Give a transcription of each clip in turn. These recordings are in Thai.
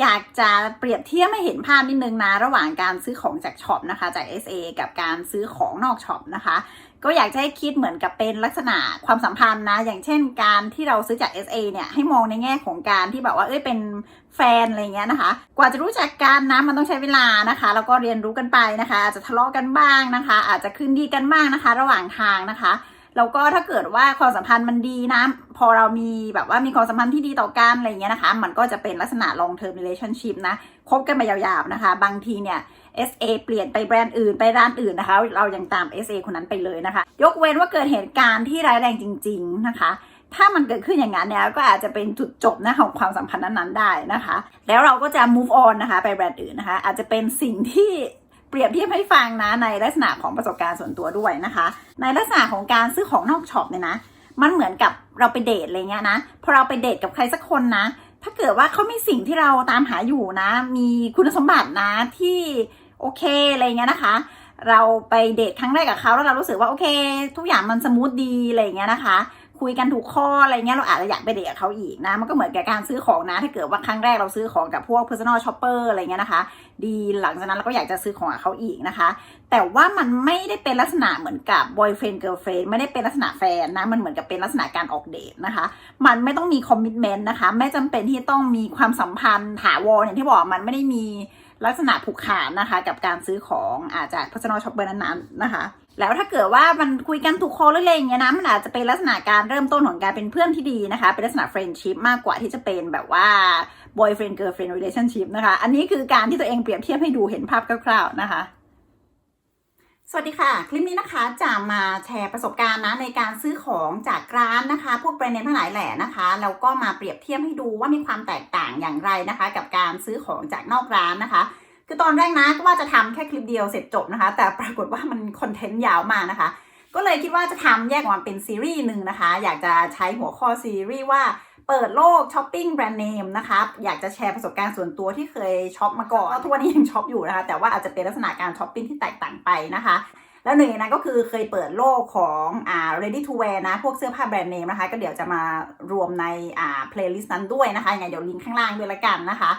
อยากจะเปรียบเทียบให้เห็นภาพนิดนึงนะ ระหว่างการซื้อของจากช็อปนะคะ จาก SA กับการซื้อของนอกช็อปนะคะ ก็อยากจะให้คิดเหมือนกับเป็นลักษณะความสัมพันธ์นะ อย่างเช่นการที่เราซื้อจาก SA เนี่ยให้มองในแง่ของการที่แบบว่าเอ้ยเป็นแฟนอะไรเงี้ยนะคะ กว่าจะรู้จักกันนะมันต้องใช้เวลานะคะ แล้วก็เรียนรู้กันไปนะคะอาจจะทะเลาะกันบ้างนะคะ อาจจะคืนดีกันบ้างนะคะ ระหว่างทางนะคะ แล้วก็ถ้าเกิดว่าความสัมพันธ์มันดีนะ พอเรามีแบบว่ามีความสัมพันธ์ที่ดีต่อกันอะไรเงี้ยนะคะ มันก็จะเป็นลักษณะ long term relationship นะคบกันไปยาวๆนะคะ บางทีเนี่ย SA เปลี่ยนไปแบรนด์อื่นไปร้านอื่นนะคะ เรายังตาม SA คนนั้นไปเลยนะคะ ยกเว้นว่าเกิดเหตุการณ์ที่ร้ายแรงจริง ๆนะคะ ถ้ามันเกิดขึ้นอย่างนั้นเนี่ยก็อาจจะเป็นจุดจบนะของความสัมพันธ์นั้นๆได้นะคะ แล้วเราก็จะ move on นะคะ ไปแบรนด์อื่นนะคะ อาจจะเป็นสิ่งที่ เปรียบเทียบให้ฟังนะในลักษณะของประสบการณ์ส่วนตัวด้วยนะคะ ในลักษณะของการซื้อของนอกช็อปเนี่ยนะ มันเหมือนกับเราไปเดทอะไรเงี้ยนะพอเราไปเดทกับใครสักคนนะ ถ้าเกิดว่าเขามีสิ่งที่เราตามหาอยู่นะ มีคุณสมบัตินะที่โอเคอะไรเงี้ยนะคะ เราไปเดทครั้งแรกกับเขาแล้วเรารู้สึกว่าโอเค ทุกอย่างมันสมูทดีอะไรเงี้ยนะคะ คุยกันถูกข้ออะไรเงี้ยเราอาจจะอยากไปเดทกับเขาอีกนะ มันก็เหมือนกับการซื้อของนะ ถ้าเกิดว่าครั้งแรกเราซื้อของกับพวก personal shopper อะไรเงี้ยนะคะ ดีหลังจากนั้นเราก็อยากจะซื้อของกับเขาอีกนะคะ แต่ว่ามันไม่ได้เป็นลักษณะเหมือนกับ boyfriend girlfriend ไม่ได้เป็นลักษณะแฟนนะ มันเหมือนกับเป็นลักษณะการออกเดทนะคะ มันไม่ต้องมี commitment นะคะ ไม่จำเป็นที่ต้องมีความสัมพันธ์ถาวรอย่างที่บอกมันไม่ได้มีลักษณะผูกขาดนะคะ กับการซื้อของอาจาก personal shopper นั้นๆนะคะ แล้วถ้าเกิดว่ามันคุยกันถูกคอหรืออะไรอย่างเงี้ยนะมันอาจจะเป็นลักษณะการเริ่มต้นของการเป็นเพื่อนที่ดีนะคะ เป็นลักษณะ friendship มากกว่าที่จะเป็นแบบว่า boyfriend girlfriend relationship นะคะ อันนี้คือการที่ตัวเองเปรียบเทียบให้ดูเห็นภาพคร่าวๆนะคะสวัสดีค่ะ คลิปนี้นะคะจะมาแชร์ประสบการณ์นะในการซื้อของจากร้านนะคะ พวกแบรนด์เนมทั้งหลายแหล่นะคะแล้วก็มาเปรียบเทียบให้ดูว่ามีความแตกต่างอย่างไรนะคะ กับการซื้อของจากนอกร้านนะคะ คือตอนแรกนะก็ว่าจะทำแค่คลิปเดียวเสร็จจบนะคะ แต่ปรากฏว่ามันคอนเทนต์ยาวมากนะคะ ก็เลยคิดว่าจะทำแยกออกมาเป็นซีรีส์หนึ่งนะคะ อยากจะใช้หัวข้อซีรีส์ว่าเปิดโลกช้อปปิ้งแบรนด์เนมนะคะ อยากจะแชร์ประสบการณ์ส่วนตัวที่เคยช็อปมาก่อนทุกวันนี้ยังช็อปอยู่นะคะ แต่ว่าอาจจะเป็นลักษณะการช้อปปิ้งที่แตกต่างไปนะคะแล้วหนึ่งในนั้นก็คือเคยเปิดโลกของอ่า ready to wear นะ พวกเสื้อผ้าแบรนด์เนมนะคะ ก็เดี๋ยวจะมารวมในอ่า playlist นั้นด้วยนะคะยังไงเดี๋ยวลิงก์ข้างล่างด้วยละกันนะคะ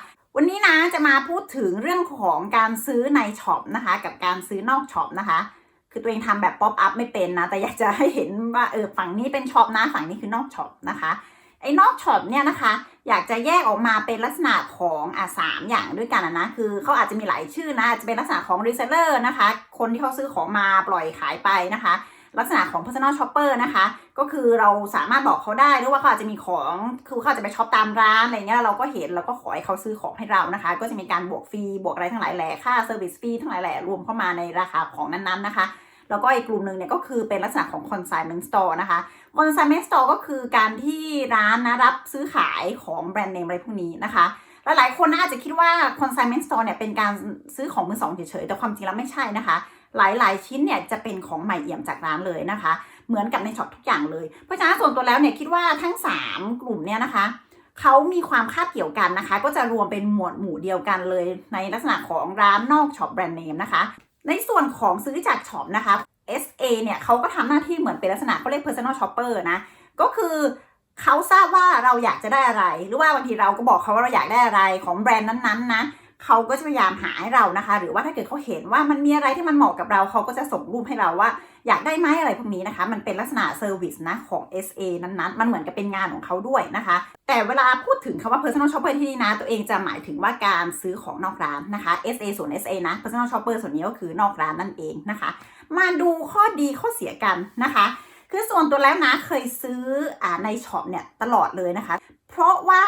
วันนี้นะจะมาพูดถึงเรื่องของการซื้อในช็อปนะคะ กับการซื้อนอกช็อปนะคะ คือตัวเองทำแบบป๊อปอัพไม่เป็นนะ แต่อยากจะให้เห็นว่าเออฝั่งนี้เป็นช็อปนะฝั่งนี้คือนอกช็อปนะคะไอ้นอกช็อปเนี่ยนะคะ อยากจะแยกออกมาเป็นลักษณะของอะสามอย่างด้วยกันนะคือเขาอาจจะมีหลายชื่อนะอาจจะเป็นลักษณะของ reseller นะคะ คนที่เขาซื้อของมาปล่อยขายไปนะคะ ลักษณะของ personal shopper นะคะ ก็คือเราสามารถบอกเขาได้หรือว่าเขาอาจจะมีของคือเขาจจะไปช็อปตามร้านอะไรเงี้ยเราก็เห็นเราก็ขอให้เขาซื้อของให้เรานะคะ ก็จะมีการบวกฟรีบวกอะไรทั้งหลายแหล่ค่า service fee ทั้งหลายแหล่รวมเข้ามาในราคาของนั้นๆนะคะแล้วก็อีกกลุ่มหนึ่งเนี่ยก็คือเป็นลักษณะของ consignment store นะคะ consignment store ก็คือการที่ร้านนะรับซื้อขายของแบรนด์เนมอะไรพวกนี้นะคะหลายๆคนน่าจะคิดว่า consignment store เนี่ยเป็นการซื้อของมือสองเฉยๆ แต่ความจริงแล้วไม่ใช่นะคะ หลายๆ ชิ้นเนี่ยจะเป็นของใหม่เอี่ยมจากร้านเลยนะคะ เหมือนกับในช็อปทุกอย่างเลย เพราะฉะนั้นส่วนตัวแล้วเนี่ยคิดว่าทั้ง 3 กลุ่มเนี่ยนะคะเขามีความคาบเกี่ยวกันนะคะ ก็จะรวมเป็นหมวดหมู่เดียวกันเลย ในลักษณะของร้านนอกช็อปแบรนด์เนมนะคะ ในส่วนของซื้อจากช็อปนะคะ SA เนี่ยเขาก็ทำหน้าที่เหมือนเป็นลักษณะเขาเรียก personal shopper นะ ก็คือเขาทราบว่าเราอยากจะได้อะไร หรือว่าบางทีเราก็บอกเขาว่าเราอยากได้อะไรของแบรนด์นั้นๆนะ เขาก็จะพยายามหาให้เรานะคะ หรือว่าถ้าเกิดเขาเห็นว่ามันมีอะไรที่มันเหมาะกับเราเขาก็จะส่งรูปให้เราว่า อยากได้ไหมอะไรพวกนี้นะคะ มันเป็นลักษณะเซอร์วิสนะของ SA นั้นๆ มันเหมือนกับเป็นงานของเขาด้วยนะคะ แต่เวลาพูดถึงคำว่า personal shopper ที่นี่นะ ตัวเองจะหมายถึงว่าการซื้อของนอกร้านนะคะ SA ส่วน SA นะ personal shopper ส่วนนี้ก็คือนอกร้านนั่นเองนะคะ มาดูข้อดีข้อเสียกันนะคะคือส่วนตัวแล้วนะเคยซื้ออในช็อปเนี่ยตลอดเลยนะคะ เพราะว่า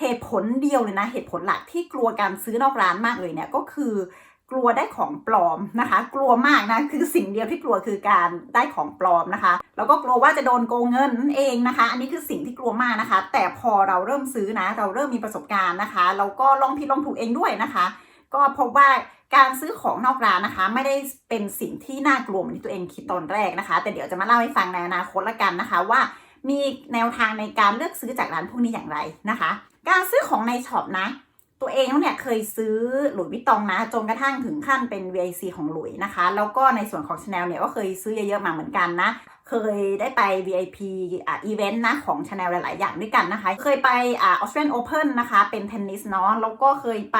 เหตุผลเดียวเลยนะ เหตุผลหลักที่กลัวการซื้อนอกร้านมากเลยเนี่ยก็คือกลัวได้ของปลอมนะคะ กลัวมากนะคือสิ่งเดียวที่กลัวคือการได้ของปลอมนะคะ แล้วก็กลัวว่าจะโดนโกงเงินนั่นเองนะคะ อันนี้คือสิ่งที่กลัวมากนะคะ แต่พอเราเริ่มซื้อนะ เราเริ่มมีประสบการณ์นะคะเราก็ลองผิดลองถูกเองด้วยนะคะ ก็พบว่าการซื้อของนอกร้านนะคะ ไม่ได้เป็นสิ่งที่น่ากลัวเหมือนที่ตัวเองคิดตอนแรกนะคะ แต่เดี๋ยวจะมาเล่าให้ฟังในอนาคตละกันนะคะ ว่ามีแนวทางในการเลือกซื้อจากร้านพวกนี้อย่างไรนะคะ การซื้อของในช็อปนะ ตัวเองเนี่ยเคยซื้อหลุยส์วิตตองนะจนกระทั่งถึงขั้นเป็น VIC ของหลุยส์นะคะ แล้วก็ในส่วนของ Chanel เนี่ยก็เคยซื้อเยอะๆมาเหมือนกันนะเคยได้ไป VIP อะอีเวนต์นะของ Chanel หลาย ๆ อย่างด้วยกันนะคะ เคยไปอ่า Australian Open นะคะเป็นเทนนิสเนาะแล้วก็เคยไป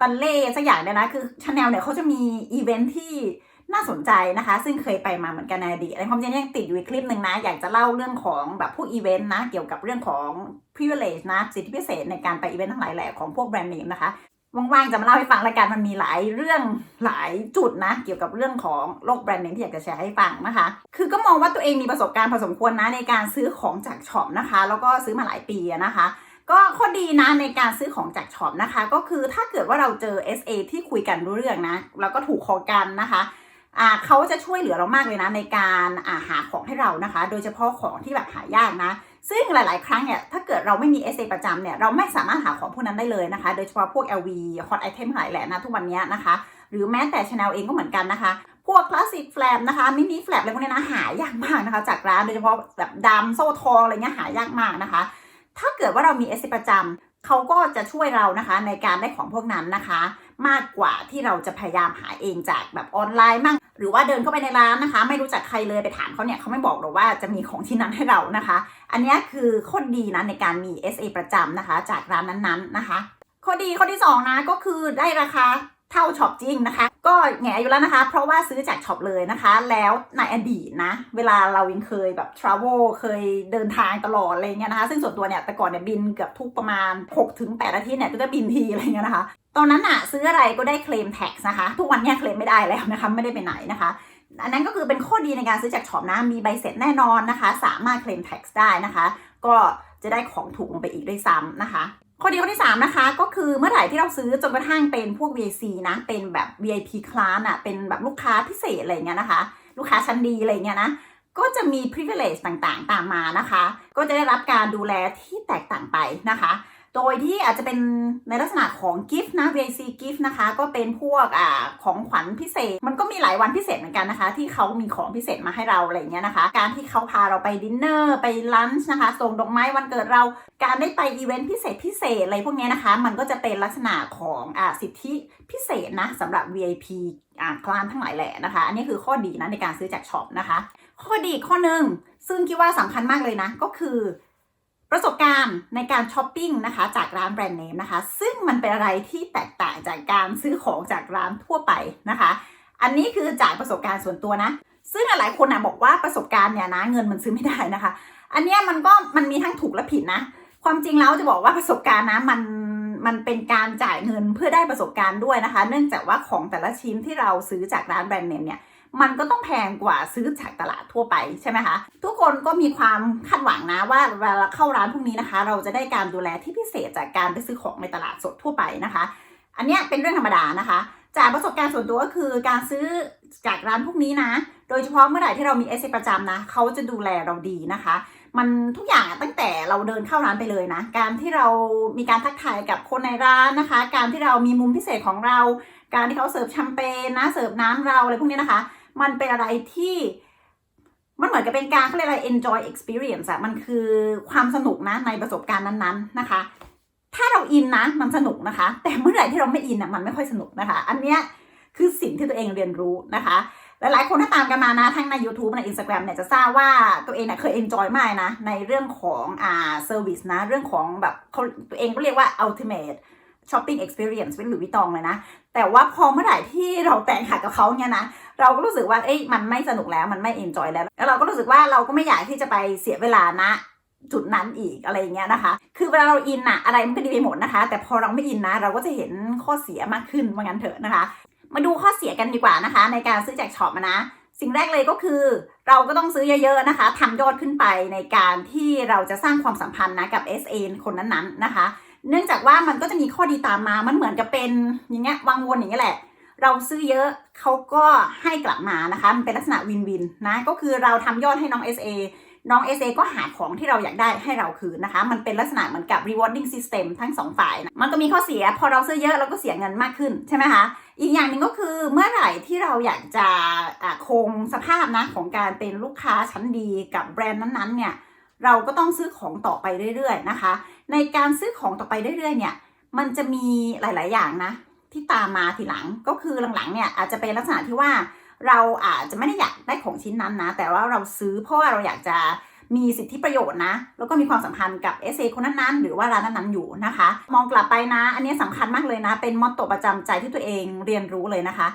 บัลเล่สักอย่างเนี่ยนะคือ Chanel เนี่ยเขาจะมีอีเวนต์ที่ น่าสนใจนะคะ ซึ่งเคยไปมาเหมือนกันในอดีตในความจริงยังติดอยู่อีกคลิปหนึ่งนะ อยากจะเล่าเรื่องของแบบพวกอีเวนต์นะ เกี่ยวกับเรื่องของ privilege นะ สิทธิพิเศษในการไปอีเวนต์ทั้งหลายแหล่ของพวกแบรนด์เนมนะคะว่างๆจะมาเล่าให้ฟังรายการมันมีหลายเรื่องหลายจุดนะ เกี่ยวกับเรื่องของโลกแบรนด์เนมที่อยากจะแชร์ให้ฟังนะคะ คือก็มองว่าตัวเองมีประสบการณ์พอสมควรนะในการซื้อของจากช็อปนะคะ แล้วก็ซื้อมาหลายปีนะคะ ก็ข้อดีนะในการซื้อของจากช็อปนะคะ ก็คือถ้าเกิดว่าเราเจอ SA ที่คุยกันรู้เรื่องนะ แล้วก็ถูกคอกันนะคะ เขาจะช่วยเหลือเรามากเลยนะในการอ่าหาของให้เรานะคะ โดยเฉพาะของที่แบบหายากนะ ซึ่งหลาย ๆ ครั้งเนี่ยถ้าเกิดเราไม่มี SA ประจำเนี่ยเราไม่สามารถหาของพวกนั้นได้เลยนะคะ โดยเฉพาะพวก LV hot item หลายแหละนะทุกวันนี้นะคะ หรือแม้แต่ Chanel เองก็เหมือนกันนะคะพวกคลาสสิกแฟลปนะคะมินิแฟลปอะไรพวกนี้นะหายากมากนะคะ จากร้านโดยเฉพาะแบบดำโซ่ทองอะไรเงี้ยหายากมากนะคะ ถ้าเกิดว่าเรามี SA ประจำเขาก็จะช่วยเรานะคะในการได้ของพวกนั้นนะคะ มากกว่าที่เราจะพยายามหาเองจากแบบออนไลน์มั่งหรือว่าเดินเข้าไปในร้านนะคะ ไม่รู้จักใครเลยไปถามเขาเนี่ยเขาไม่บอกหรอกว่าจะมีของที่นั้นให้เรานะคะ อันนี้คือข้อดีนะในการมี SA ประจำนะคะ จากร้านนั้นๆนะคะข้อดีข้อที่สองนะก็คือได้ราคา เท่าช็อปจริงนะคะ ก็แงอยู่แล้วนะคะ เพราะว่าซื้อจากช็อปเลยนะคะ แล้วในอดีตนะ เวลาเรายังเคยแบบ travel เคยเดินทางตลอดอะไรเงี้ยนะคะ ซึ่งส่วนตัวเนี่ยแต่ก่อนเนี่ยบินเกือบทุกประมาณ6ถึง8อาทิตย์เนี่ยก็จะบินทีอะไรเงี้ยนะคะ ตอนนั้นอะซื้ออะไรก็ได้เคลม tax นะคะ ทุกวันเนี่ยเคลมไม่ได้แล้วนะคะไม่ได้ไปไหนนะคะอันนั้นก็คือเป็นข้อดีในการซื้อจากช็อปนะ มีใบเสร็จแน่นอนนะคะ สามารถเคลม tax ได้นะคะ ก็จะได้ของถูกลงไปอีกด้วยซ้ำนะคะ ข้อดีข้อที่ 3 นะคะ ก็คือเมื่อไหร่ที่เราซื้อจนกระทั่งเป็นพวก VC นะ เป็นแบบ VIP class อะเป็นแบบลูกค้าพิเศษอะไรเงี้ยนะคะ ลูกค้าชั้นดีอะไรเงี้ยนะก็จะมี privilege ต่างๆ ตามมานะคะ ก็จะได้รับการดูแลที่แตกต่างไปนะคะ โดยที่อาจจะเป็นในลักษณะของกิฟต์นะ VIC gift นะคะ ก็เป็นพวกอ่าของขวัญพิเศษ มันก็มีหลายวันพิเศษเหมือนกันนะคะ ที่เขามีของพิเศษมาให้เราอะไรเงี้ยนะคะ การที่เขาพาเราไปดินเนอร์ไปลันช์นะคะ ส่งดอกไม้วันเกิดเรา การได้ไปอีเวนต์พิเศษพิเศษอะไรพวกนี้นะคะ มันก็จะเป็นลักษณะของอ่าสิทธิพิเศษนะสำหรับ VIP อ่าคลานทั้งหลายแหละนะคะ อันนี้คือข้อดีนะในการซื้อจากช็อปนะคะ ข้อดีข้อหนึ่งซึ่งคิดว่าสำคัญมากเลยนะก็คือ ประสบการณ์ในการช้อปปิ้งนะคะจากร้านแบรนด์เนมนะคะ ซึ่งมันเป็นอะไรที่แตกต่างจากการซื้อของจากร้านทั่วไปนะคะ อันนี้คือจากประสบการณ์ส่วนตัวนะ ซึ่งหลายคนนะบอกว่าประสบการณ์เนี่ยนะเงินมันซื้อไม่ได้นะคะ อันเนี้ยมันก็มันมีทั้งถูกและผิดนะ ความจริงแล้วจะบอกว่าประสบการณ์นะมันมันเป็นการจ่ายเงินเพื่อได้ประสบการณ์ด้วยนะคะ เนื่องจากว่าของแต่ละชิ้นที่เราซื้อจากร้านแบรนด์เนมเนี่ย มันก็ต้องแพงกว่าซื้อจากตลาดทั่วไปใช่ไหมคะทุกคนก็มีความคาดหวังนะว่าเวลาเข้าร้านพวกนี้นะคะ เราจะได้การดูแลที่พิเศษจากการไปซื้อของในตลาดสดทั่วไปนะคะ อันนี้เป็นเรื่องธรรมดานะคะ จากประสบการณ์ส่วนตัวก็คือการซื้อจากร้านพวกนี้นะ โดยเฉพาะเมื่อไหร่ที่เรามีเอสประจำนะเขาจะดูแลเราดีนะคะมันทุกอย่างตั้งแต่เราเดินเข้าร้านไปเลยนะ การที่เรามีการทักทายกับคนในร้านนะคะ การที่เรามีมุมพิเศษของเรา การที่เขาเสิร์ฟแชมเปญนะเสิร์ฟน้ำเราอะไรพวกนี้นะคะ มันเป็นอะไรที่มันเหมือนกับเป็นการเขาเรียกอะไร enjoy experience อะมันคือความสนุกนะในประสบการณ์นั้นๆนะคะ ถ้าเราอินนะมันสนุกนะคะ แต่เมื่อไหร่ที่เราไม่อินอะมันไม่ค่อยสนุกนะคะ อันเนี้ยคือสิ่งที่ตัวเองเรียนรู้นะคะ หลายๆคนถ้าตามกันมานะทั้งใน YouTube ใน Instagram เนี่ยจะทราบว่าตัวเองเนี่ยเคย enjoy มากนะ ในเรื่องของอ่า service นะ เรื่องของแบบเขาตัวเองก็เรียกว่า ultimate shopping experience เป็นหรือวิตองเลยนะ แต่ว่าพอเมื่อไหร่ที่เราแต่งหากับเขาเนี่ยนะ เราก็รู้สึกว่า เอ้ยมันไม่สนุกแล้ว มันไม่เอนจอยแล้ว แล้วเราก็รู้สึกว่าเราก็ไม่อยากที่จะไปเสียเวลานะ จุดนั้นอีกอะไรอย่างเงี้ยนะคะ คือเวลาเราอินอะอะไรมันก็ดีไปหมดนะคะ แต่พอเราไม่อินนะ เราก็จะเห็นข้อเสียมากขึ้นว่างั้นเถอะนะคะ มาดูข้อเสียกันดีกว่านะคะ ในการซื้อจากช็อปนะสิ่งแรกเลยก็คือเราก็ต้องซื้อเยอะๆนะคะทำยอดขึ้นไปในการที่เราจะสร้างความสัมพันธ์นะกับ SA คนนั้นๆนะคะ เนื่องจากว่ามันก็จะมีข้อดีตามมา มันเหมือนกับเป็นอย่างเงี้ยวางวนอย่างเงี้ยแหละ เราซื้อเยอะเขาก็ให้กลับมานะคะ มันเป็นลักษณะวินวินนะ ก็คือเราทำยอดให้น้อง SA น้อง SA ก็หาของที่เราอยากได้ให้เราคืนนะคะ มันเป็นลักษณะเหมือนกับ rewarding system ทั้งสองฝ่ายนะมันก็มีข้อเสีย พอเราซื้อเยอะเราก็เสียเงินมากขึ้นใช่ไหมคะ อีกอย่างหนึ่งก็คือเมื่อไหร่ที่เราอยากจะะคงสภาพนะของการเป็นลูกค้าชั้นดีกับแบรนด์นั้นๆเนี่ย เราก็ต้องซื้อของต่อไปเรื่อยๆนะคะ ในการซื้อของต่อไปเรื่อยๆเนี่ย มันจะมีหลายๆ อย่างนะ ที่ตามมาทีหลังก็คือหลังๆเนี่ยอาจจะเป็นลักษณะที่ว่าเราอาจจะไม่ได้อยากได้ของชิ้นนั้นนะ แต่ว่าเราซื้อเพราะว่าเราอยากจะมีสิทธิประโยชน์นะ แล้วก็มีความสัมพันธ์กับ SA คนนั้นๆ หรือว่าร้านนั้นๆอยู่นะคะ มองกลับไปนะ อันนี้สำคัญมากเลยนะ เป็นมอตโตประจำใจที่ตัวเองเรียนรู้เลยนะคะ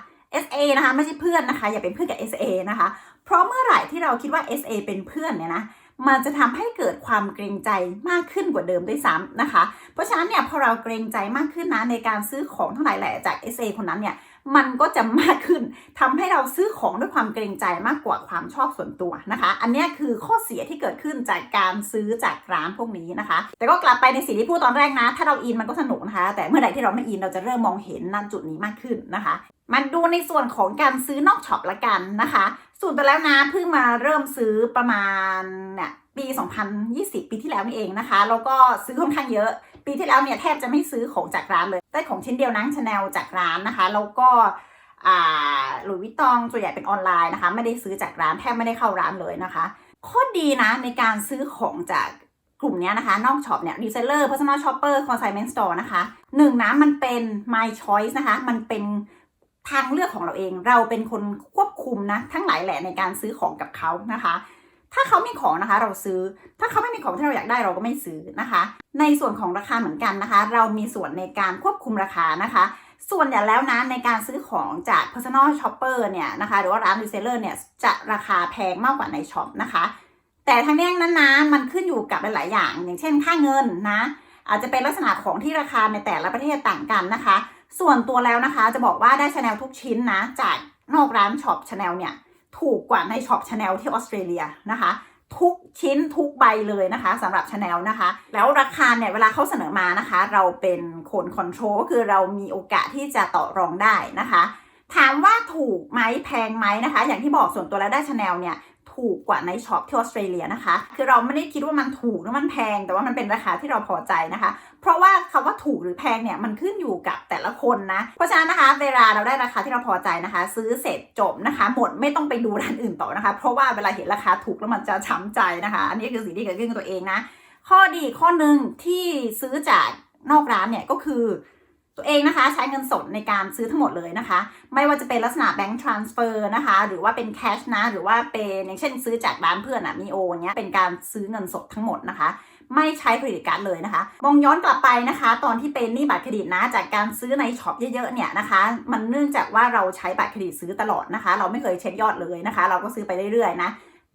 SA นะคะ ไม่ใช่เพื่อนนะคะ อย่าเป็นเพื่อนกับ SA นะคะ เพราะเมื่อไหร่ที่เราคิดว่า SA เป็นเพื่อนเนี่ยนะ มันจะทำให้เกิดความเกรงใจมากขึ้นกว่าเดิมด้วยซ้ำนะคะ เพราะฉะนั้นเนี่ยพอเราเกรงใจมากขึ้นนะในการซื้อของทั้งหลายแหล่จาก SA คนนั้นเนี่ย มันก็จะมากขึ้นทำให้เราซื้อของด้วยความเกรงใจมากกว่าความชอบส่วนตัวนะคะ อันนี้คือข้อเสียที่เกิดขึ้นจากการซื้อจากร้านพวกนี้นะคะ แต่ก็กลับไปในสิ่งที่พูดตอนแรกนะ ถ้าเราอินมันก็สนุกนะคะ แต่เมื่อไหร่ที่เราไม่อินเราจะเริ่มมองเห็นณจุดนี้มากขึ้นนะคะมาดูในส่วนของการซื้อนอกช็อปละกันนะคะสูตรไปแล้วนะเพิ่งมาเริ่มซื้อประมาณเนี่ยปี 2020 ปีที่แล้วนี่เองนะคะ แล้วก็ซื้อค่อนข้างเยอะ ปีที่แล้วเนี่ยแทบจะไม่ซื้อของจากร้านเลยได้ของชิ้นเดียวนะชาแนลจากร้านนะคะแล้วก็อ่าหลุยวิตตองส่วนใหญ่เป็นออนไลน์นะคะ ไม่ได้ซื้อจากร้านแทบไม่ได้เข้าร้านเลยนะคะ ข้อดีนะในการซื้อของจากกลุ่มนี้นะคะ นอกช็อปเนี่ย reseller personal shopper consignment store นะคะหนึ่งนะมันเป็น my choice นะคะ มันเป็นทางเลือกของเราเอง เราเป็นคนควบคุมนะ ทั้งหลายแหละในการซื้อของกับเขานะคะ ถ้าเขามีของนะคะ เราซื้อ ถ้าเขาไม่มีของที่เราอยากได้เราก็ไม่ซื้อนะคะ ในส่วนของราคาเหมือนกันนะคะ เรามีส่วนในการควบคุมราคานะคะ ส่วนใหญ่แล้วนะในการซื้อของจาก personal shopper เนี่ยนะคะ หรือว่าร้าน reseller เนี่ยจะราคาแพงมากกว่าในช็อปนะคะ แต่ทั้งนี้ทั้งนั้นนะมันขึ้นอยู่กับหลายๆอย่าง อย่างเช่นค่าเงินนะ อาจจะเป็นลักษณะของที่ราคาในแต่ละประเทศต่างกันนะคะ ส่วนตัวแล้วนะคะจะบอกว่าได้ชาแนลทุกชิ้นนะจากนอกร้านช็อปชาแนลเนี่ย ถูกกว่าในช็อปชาแนลที่ออสเตรเลียนะคะ ทุกชิ้นทุกใบเลยนะคะสำหรับชาแนลนะคะ แล้วราคาเนี่ยเวลาเขาเสนอมานะคะ เราเป็นคนคอนโทรลก็คือเรามีโอกาสที่จะต่อรองได้นะคะ ถามว่าถูกไหมแพงไหมนะคะ อย่างที่บอกส่วนตัวแล้วได้ชาแนลเนี่ย ถูกกว่าในช็อปที่ออสเตรเลียนะคะ คือเราไม่ได้คิดว่ามันถูกหรือมันแพง แต่ว่ามันเป็นราคาที่เราพอใจนะคะ เพราะว่าคำว่าถูกหรือแพงเนี่ยมันขึ้นอยู่กับแต่ละคนนะ เพราะฉะนั้นนะคะ เวลาเราได้ราคาที่เราพอใจนะคะ ซื้อเสร็จจบนะคะ หมดไม่ต้องไปดูร้านอื่นต่อนะคะ เพราะว่าเวลาเห็นราคาถูกแล้วมันจะช้ำใจนะคะ อันนี้คือสิ่งที่เกิดขึ้นกับตัวเองนะ ข้อดีข้อหนึ่งที่ซื้อจากนอกร้านเนี่ยก็คือ ตัวเองนะคะใช้เงินสดในการซื้อทั้งหมดเลยนะคะ ไม่ว่าจะเป็นลักษณะแบงก์ทรานสเฟอร์นะคะ หรือว่าเป็นแคชนะ หรือว่าเป็นอย่างเช่นซื้อจากร้านเพื่อนอะมีโอเนี้ยเป็นการซื้อเงินสดทั้งหมดนะคะ ไม่ใช้เครดิตการ์ดเลยนะคะ มองย้อนกลับไปนะคะ ตอนที่เป็นหนี้บัตรเครดิตนะ จากการซื้อในช็อปเยอะๆเนี่ยนะคะ มันเนื่องจากว่าเราใช้บัตรเครดิตซื้อตลอดนะคะ เราไม่เคยเช็คยอดเลยนะคะ เราก็ซื้อไปเรื่อยๆนะ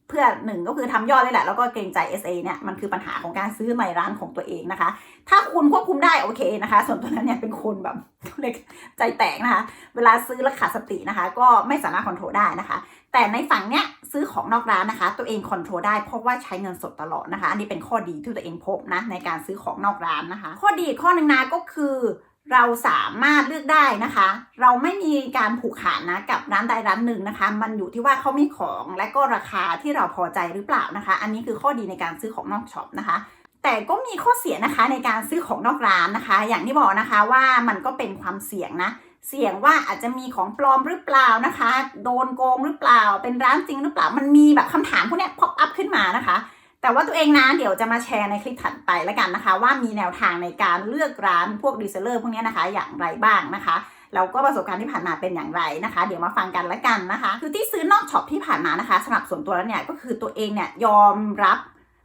เพื่อหนึ่งก็คือทำยอดเลยแหละ แล้วก็เกรงใจ SA เนี่ยมันคือปัญหาของการซื้อในร้านของตัวเองนะคะ ถ้าคุณควบคุมได้โอเคนะคะ ส่วนตัวนั้นเนี่ยเป็นคนแบบใจแตกนะคะ เวลาซื้อแล้วขาดสตินะคะ ก็ไม่สามารถคอนโทรลได้นะคะ แต่ในฝั่งเนี้ยซื้อของนอกร้านนะคะ ตัวเองคอนโทรลได้เพราะว่าใช้เงินสดตลอดนะคะอันนี้เป็นข้อดีที่ตัวเองพบนะในการซื้อของนอกร้านนะคะ ข้อดีข้อหนึ่งนะก็คือ เราสามารถเลือกได้นะคะ เราไม่มีการผูกขาดนะกับร้านใดร้านหนึ่งนะคะ มันอยู่ที่ว่าเขามีของและก็ราคาที่เราพอใจหรือเปล่านะคะ อันนี้คือข้อดีในการซื้อของนอกช็อปนะคะ แต่ก็มีข้อเสียนะคะในการซื้อของนอกร้านนะคะ อย่างที่บอกนะคะว่ามันก็เป็นความเสี่ยงนะเสี่ยงว่าอาจจะมีของปลอมหรือเปล่านะคะ โดนโกงหรือเปล่า เป็นร้านจริงหรือเปล่า มันมีแบบคำถามพวกนี้พอปอัพขึ้นมานะคะ แต่ว่าตัวเองนะเดี๋ยวจะมาแชร์ในคลิปถัดไปแล้วกันนะคะ ว่ามีแนวทางในการเลือกร้านพวกรีเซลเลอร์พวกนี้นะคะ อย่างไรบ้างนะคะแล้วก็ประสบการณ์ที่ผ่านมาเป็นอย่างไรนะคะ เดี๋ยวมาฟังกันละกันนะคะ คือที่ซื้อนอกช็อปที่ผ่านมานะคะสำหรับส่วนตัวแล้วเนี่ยก็คือตัวเองเนี่ยยอมรับ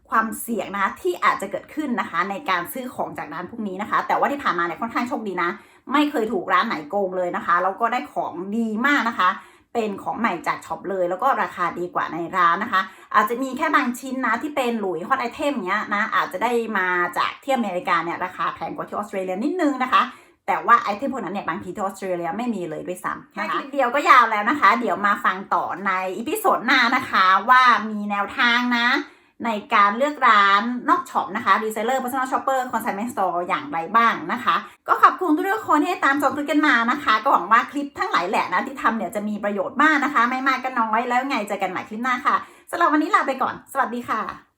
ความเสี่ยงนะคะที่อาจจะเกิดขึ้นนะคะ ในการซื้อของจากร้านพวกนี้นะคะ แต่ว่าที่ผ่านมาเนี่ยค่อนข้างโชคดีนะ ไม่เคยถูกร้านไหนโกงเลยนะคะแล้วก็ได้ของดีมากนะคะ เป็นของใหม่จากช็อปเลย แล้วก็ราคาดีกว่าในร้านนะคะ อาจจะมีแค่บางชิ้นนะที่เป็นหลุยฮอตไอเทมเนี้ยนะอาจจะได้มาจากที่อเมริกาเนี่ยราคาแพงกว่าที่ออสเตรเลียนิดนึงนะคะแต่ว่าไอเทมพวกนั้นเนี่ยบางทีที่ออสเตรเลียไม่มีเลยด้วยซ้ำนะคะคลิปเดียวก็ยาวแล้วนะคะ เดี๋ยวมาฟังต่อในอีพิโซดหน้านะคะว่ามีแนวทางนะ ในการเลือกร้านนอกช็อปนะคะ reseller personal shopper consignment store อย่างไรบ้างนะคะ ก็ขอบคุณทุกคนที่ตามชมคลิปกันมานะคะ ก็หวังว่าคลิปทั้งหลายแหละนะที่ทำเนี่ยจะมีประโยชน์มากนะคะ ไม่มากก็น้อยแล้วไงเจอกันใหม่คลิปหน้าค่ะสำหรับวันนี้ลาไปก่อน สวัสดีค่ะ